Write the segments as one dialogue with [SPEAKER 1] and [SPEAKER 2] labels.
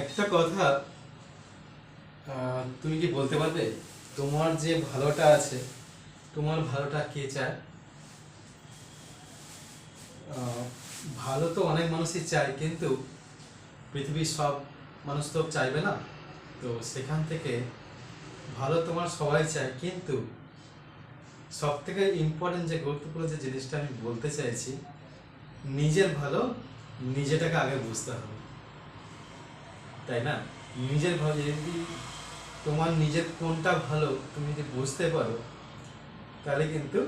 [SPEAKER 1] একটা কথা তুমি কি বলতে পারবে? তোমার যে ভালোটা আছে, তোমার ভালোটা কে চায়? ভালো তো অনেক মানুষই চায়, কিন্তু পৃথিবীর সব মানুষ তো চাইবে না। তো সেখান থেকে ভালো তোমার সবাই চায়, কিন্তু সব থেকে ইম্পর্টেন্ট যে গুরুত্বপূর্ণ যে জিনিসটা আমি বলতে চাইছি, নিজের ভালো নিজেটাকে আগে বুঝতে হবে। তাই না? নিজের ভালো যদি তোমার নিজের কোনটা ভালো তুমি যদি বুঝতে পারো, তাহলে কিন্তু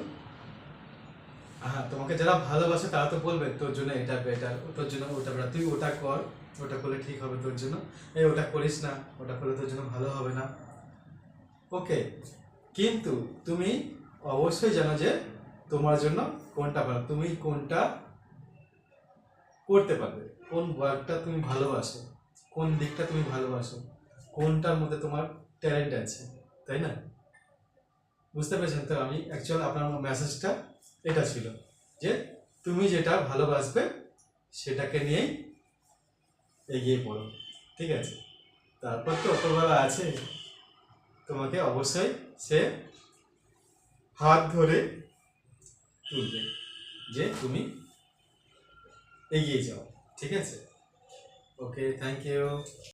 [SPEAKER 1] হ্যাঁ তোমাকে যারা ভালোবাসে তারা তো বলবে, তোর জন্য এটা বেটার তোর জন্য ওটা বেটার তুই ওটা কর, ওটা করলে ঠিক হবে তোর জন্য, এই ওটা করিস না, ওটা করলে তোর জন্য ভালো হবে না। ওকে কিন্তু তুমি অবশ্যই জানো যে তোমার জন্য কোনটা ভালো, তুমি কোনটা করতে পারবে, কোন ওয়ার্কটা তুমি ভালোবাসো। কোন দিকটা তুমি ভালোবাসো? কোনটার মধ্যে তোমার ট্যালেন্ট আছে? তাই না? বুঝতে পেরেছেন? তো আমি অ্যাকচুয়াল আপনার মেসেজটা এটা ছিল যে তুমি যেটা ভালোবাসবে সেটাকে নিয়েই এগিয়ে পড়ো। ঠিক আছে? তারপর তো অপরবেলা আছে। তোমাকে অবশ্যই সে হাত ধরে তুলবে যে তুমি এগিয়ে যাও। ঠিক আছে? Okay, thank you.